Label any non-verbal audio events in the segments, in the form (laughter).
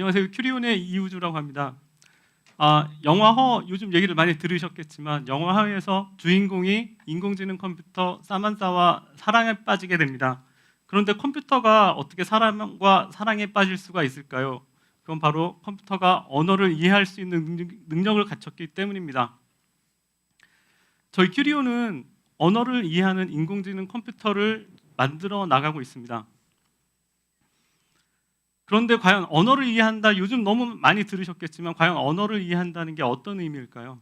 안녕하세요. 큐리온의 이우주라고 합니다. 아, 영화 허 요즘 얘기를 많이 들으셨겠지만 영화 허에서 주인공이 인공지능 컴퓨터 사만사와 사랑에 빠지게 됩니다. 그런데 컴퓨터가 어떻게 사람과 사랑에 빠질 수가 있을까요? 그건 바로 컴퓨터가 언어를 이해할 수 있는 능력- 능력을 갖췄기 때문입니다. 저희 큐리온은 언어를 이해하는 인공지능 컴퓨터를 만들어 나가고 있습니다. 그런데 과연 언어를 이해한다 요즘 너무 많이 들으셨겠지만 과연 언어를 이해한다는 게 어떤 의미일까요?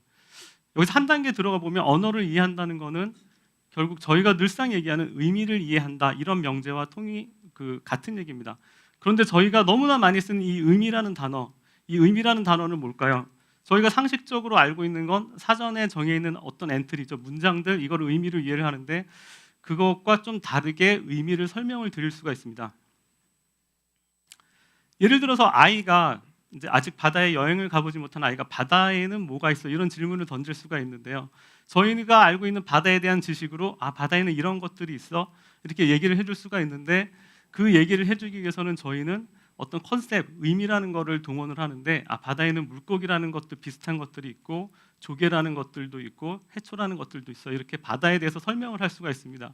여기서 한 단계 들어가 보면 언어를 이해한다는 거는 결국 저희가 늘상 얘기하는 의미를 이해한다 이런 명제와 통이 그 같은 얘기입니다. 그런데 저희가 너무나 많이 쓰는 이 의미라는 단어, 이 의미라는 단어는 뭘까요? 저희가 상식적으로 알고 있는 건 사전에 정해 있는 어떤 엔트리죠, 문장들 이걸 의미를 이해를 하는데 그것과 좀 다르게 의미를 설명을 드릴 수가 있습니다. 예를 들어서 아이가 이제 아직 바다에 여행을 가보지 못한 아이가 바다에는 뭐가 있어 이런 질문을 던질 수가 있는데요. 저희가 알고 있는 바다에 대한 지식으로 아 바다에는 이런 것들이 있어 이렇게 얘기를 해줄 수가 있는데 그 얘기를 해주기 위해서는 저희는 어떤 컨셉 의미라는 거를 동원을 하는데 아 바다에는 물고기라는 것도 비슷한 것들이 있고 조개라는 것들도 있고 해초라는 것들도 있어 이렇게 바다에 대해서 설명을 할 수가 있습니다.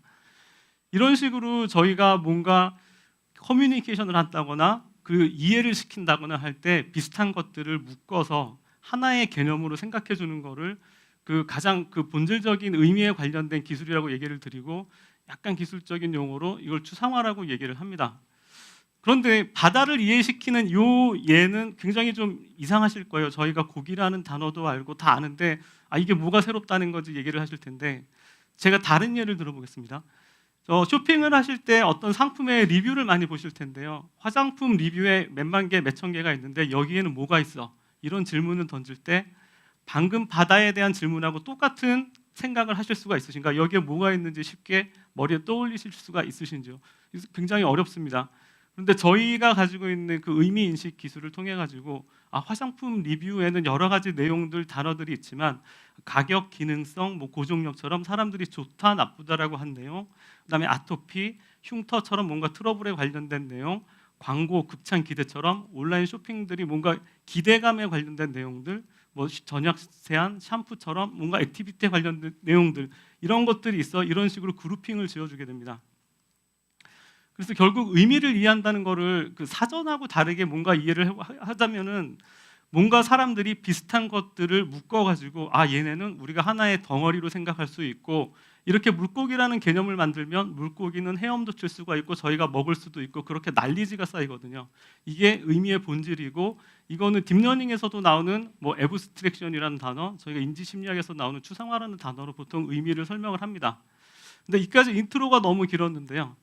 이런 식으로 저희가 뭔가 커뮤니케이션을 한다거나 그 이해를 시킨다거나 할 때 비슷한 것들을 묶어서 하나의 개념으로 생각해 주는 거를 그 가장 그 본질적인 의미에 관련된 기술이라고 얘기를 드리고 약간 기술적인 용어로 이걸 추상화라고 얘기를 합니다. 그런데 바다를 이해시키는 요 예는 굉장히 좀 이상하실 거예요. 저희가 고기라는 단어도 알고 다 아는데 아 이게 뭐가 새롭다는 거지 얘기를 하실 텐데 제가 다른 예를 들어보겠습니다. 저 쇼핑을 하실 때 어떤 상품의 리뷰를 많이 보실 텐데요. 화장품 리뷰에 몇만 개, 몇천 개가 있는데 여기에는 뭐가 있어? 이런 질문을 던질 때 방금 바다에 대한 질문하고 똑같은 생각을 하실 수가 있으신가? 여기에 뭐가 있는지 쉽게 머리에 떠올리실 수가 있으신지요? 굉장히 어렵습니다. 그런데 저희가 가지고 있는 그 의미 인식 기술을 통해 가지고 아, 화장품 리뷰에는 여러 가지 내용들 단어들이 있지만 가격, 기능성, 뭐 고종력처럼 사람들이 좋다, 나쁘다라고 한 내용, 그다음에 아토피, 흉터처럼 뭔가 트러블에 관련된 내용, 광고, 극찬 기대처럼 온라인 쇼핑들이 뭔가 기대감에 관련된 내용들, 뭐 시- 저녁 세안, 샴푸처럼 뭔가 액티비티에 관련된 내용들 이런 것들이 있어 이런 식으로 그룹핑을 지어주게 됩니다. 그래서 결국 의미를 이해한다는 거를 그 사전하고 다르게 뭔가 이해를 하- 하자면은 뭔가 사람들이 비슷한 것들을 묶어가지고 아 얘네는 우리가 하나의 덩어리로 생각할 수 있고 이렇게 물고기라는 개념을 만들면 물고기는 헤엄도 칠 수가 있고 저희가 먹을 수도 있고 그렇게 난리지가 쌓이거든요. 이게 의미의 본질이고 이거는 딥러닝에서도 나오는 뭐 에브스트랙션이라는 단어, 저희가 인지 심리학에서 나오는 추상화라는 단어로 보통 의미를 설명을 합니다. 근데 이까지 인트로가 너무 길었는데요.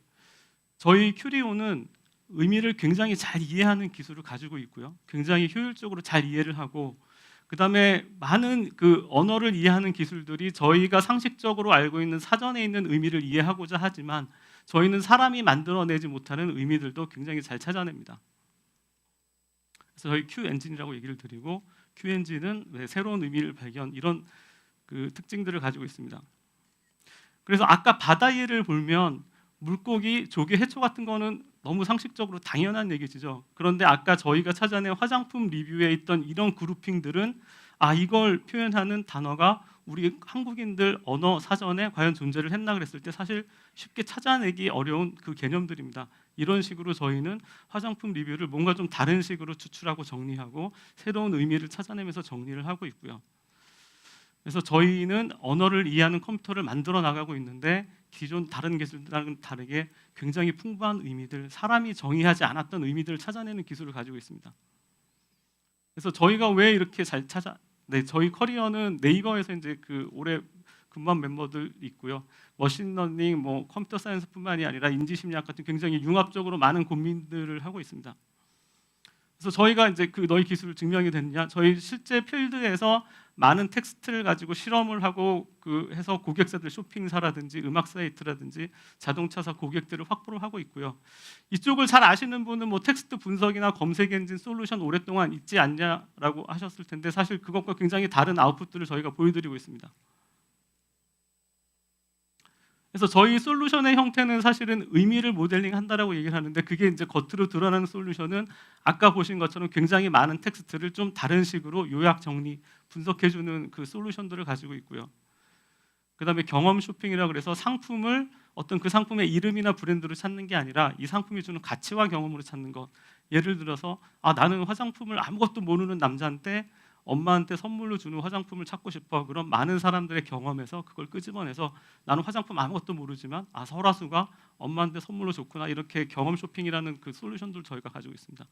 저희 큐리오는 의미를 굉장히 잘 이해하는 기술을 가지고 있고요. 굉장히 효율적으로 잘 이해를 하고 그다음에 많은 그 언어를 이해하는 기술들이 저희가 상식적으로 알고 있는 사전에 있는 의미를 이해하고자 하지만 저희는 사람이 만들어내지 못하는 의미들도 굉장히 잘 찾아냅니다. 그래서 저희 Q 엔진이라고 얘기를 드리고 Q 엔진은 왜 새로운 의미를 발견 이런 그 특징들을 가지고 있습니다. 그래서 아까 바다 예를 보면 물고기, 조개, 해초 같은 거는 너무 상식적으로 당연한 얘기죠. 그런데 아까 저희가 찾아낸 화장품 리뷰에 있던 이런 그룹핑들은 아 이걸 표현하는 단어가 우리 한국인들 언어 사전에 과연 존재를 했나 그랬을 때 사실 쉽게 찾아내기 어려운 그 개념들입니다. 이런 식으로 저희는 화장품 리뷰를 뭔가 좀 다른 식으로 추출하고 정리하고 새로운 의미를 찾아내면서 정리를 하고 있고요. 그래서 저희는 언어를 이해하는 컴퓨터를 만들어 나가고 있는데 기존 다른 기술들과는 다르게 굉장히 풍부한 의미들, 사람이 정의하지 않았던 의미들을 찾아내는 기술을 가지고 있습니다. 그래서 저희가 왜 이렇게 잘 찾아? 네, 저희 커리어는 네이버에서 이제 그 올해 근무한 멤버들 있고요. 머신러닝, 뭐 컴퓨터 사이언스뿐만이 아니라 인지심리학 같은 굉장히 융합적으로 많은 고민들을 하고 있습니다. 그래서 저희가 이제 그 너희 기술을 증명이 됐냐? 저희 실제 필드에서 많은 텍스트를 가지고 실험을 하고 그 해서 고객사들 쇼핑사라든지 음악 사이트라든지 자동차사 고객들을 확보를 하고 있고요. 이쪽을 잘 아시는 분은 뭐 텍스트 분석이나 검색 엔진 솔루션 오랫동안 있지 않냐라고 하셨을 텐데 사실 그것과 굉장히 다른 아웃풋들을 저희가 보여드리고 있습니다. 그래서 저희 솔루션의 형태는 사실은 의미를 모델링 한다라고 얘기를 하는데 그게 이제 겉으로 드러나는 솔루션은 아까 보신 것처럼 굉장히 많은 텍스트를 좀 다른 식으로 요약 정리 분석해 주는 그 솔루션들을 가지고 있고요. 그다음에 경험 쇼핑이라 그래서 상품을 어떤 그 상품의 이름이나 브랜드로 찾는 게 아니라 이 상품이 주는 가치와 경험으로 찾는 것. 예를 들어서 아 나는 화장품을 아무것도 모르는 남자한테 엄마한테 선물로 주는 화장품을 찾고 싶어. 그럼 많은 사람들의 경험에서 그걸 끄집어내서 나는 화장품 아무것도 모르지만 아 설화수가 엄마한테 선물로 줬구나 이렇게 경험 쇼핑이라는 그 솔루션들 저희가 가지고 있습니다.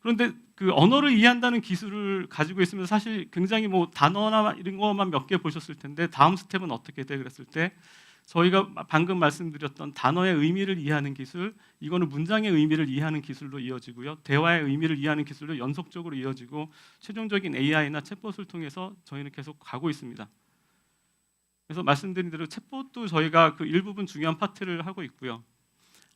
그런데 그 언어를 이해한다는 기술을 가지고 있으면 사실 굉장히 뭐 단어나 이런 것만 몇 개 보셨을 텐데 다음 스텝은 어떻게 돼 그랬을 때 저희가 방금 말씀드렸던 단어의 의미를 이해하는 기술, 이거는 문장의 의미를 이해하는 기술로 이어지고요. 대화의 의미를 이해하는 기술로 연속적으로 이어지고 최종적인 AI나 챗봇을 통해서 저희는 계속 가고 있습니다. 그래서 말씀드린 대로 챗봇도 저희가 그 일부분 중요한 파트를 하고 있고요.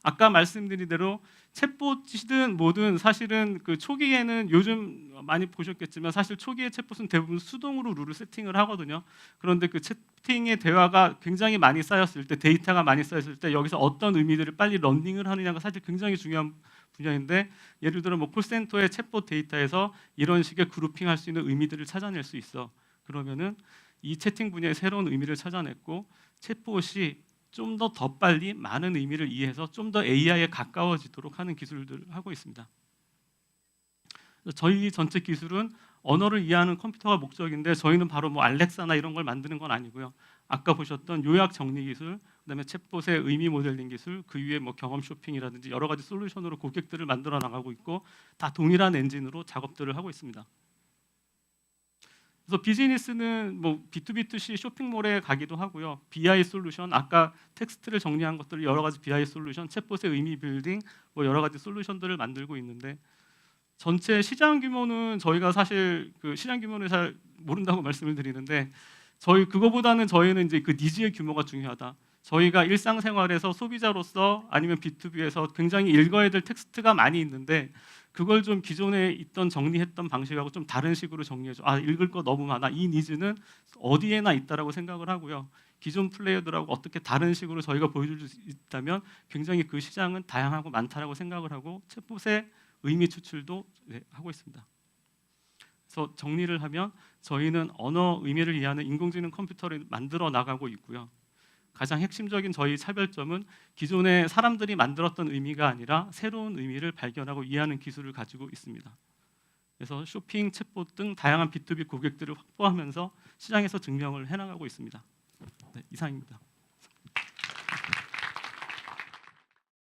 아까 말씀드린 대로 챗봇이든 뭐든 사실은 그 초기에는 요즘 많이 보셨겠지만 사실 초기의 챗봇은 대부분 수동으로 룰을 세팅을 하거든요. 그런데 그 채팅의 대화가 굉장히 많이 쌓였을 때 데이터가 많이 쌓였을 때 여기서 어떤 의미들을 빨리 런닝을 하느냐가 사실 굉장히 중요한 분야인데 예를 들어 뭐 콜센터의 챗봇 데이터에서 이런 식의 그룹핑할 수 있는 의미들을 찾아낼 수 있어. 그러면은 이 채팅 분야의 새로운 의미를 찾아냈고 챗봇이 좀 더 더 빨리 많은 의미를 이해해서 좀 더 AI에 가까워지도록 하는 기술들을 하고 있습니다. 저희 전체 기술은 언어를 이해하는 컴퓨터가 목적인데 저희는 바로 뭐 알렉사나 이런 걸 만드는 건 아니고요. 아까 보셨던 요약 정리 기술, 그다음에 챗봇의 의미 모델링 기술, 그 위에 뭐 경험 쇼핑이라든지 여러 가지 솔루션으로 고객들을 만들어 나가고 있고 다 동일한 엔진으로 작업들을 하고 있습니다. 그래서 비즈니스는 뭐 B2B2C 쇼핑몰에 가기도 하고요. BI 솔루션 아까 텍스트를 정리한 것들을 여러 가지 BI 솔루션, 챗봇의 의미 빌딩 뭐 여러 가지 솔루션들을 만들고 있는데 전체 시장 규모는 저희가 사실 그 시장 규모는 잘 모른다고 (laughs) 말씀을 드리는데 저희 그거보다는 저희는 이제 그 니즈의 규모가 중요하다. 저희가 일상생활에서 소비자로서 아니면 B2B에서 굉장히 읽어야 될 텍스트가 많이 있는데 그걸 좀 기존에 있던 정리했던 방식하고 좀 다른 식으로 정리해줘. 아 읽을 거 너무 많아. 이 니즈는 어디에나 있다라고 생각을 하고요. 기존 플레이어들하고 어떻게 다른 식으로 저희가 보여줄 수 있다면 굉장히 그 시장은 다양하고 많다라고 생각을 하고 챗봇의 의미 추출도 네, 하고 있습니다. 그래서 정리를 하면 저희는 언어 의미를 이해하는 인공지능 컴퓨터를 만들어 나가고 있고요. 가장 핵심적인 저희 차별점은 기존에 사람들이 만들었던 의미가 아니라 새로운 의미를 발견하고 이해하는 기술을 가지고 있습니다. 그래서 쇼핑, 챗봇 등 다양한 B2B 고객들을 확보하면서 시장에서 증명을 해나가고 있습니다. 네, 이상입니다.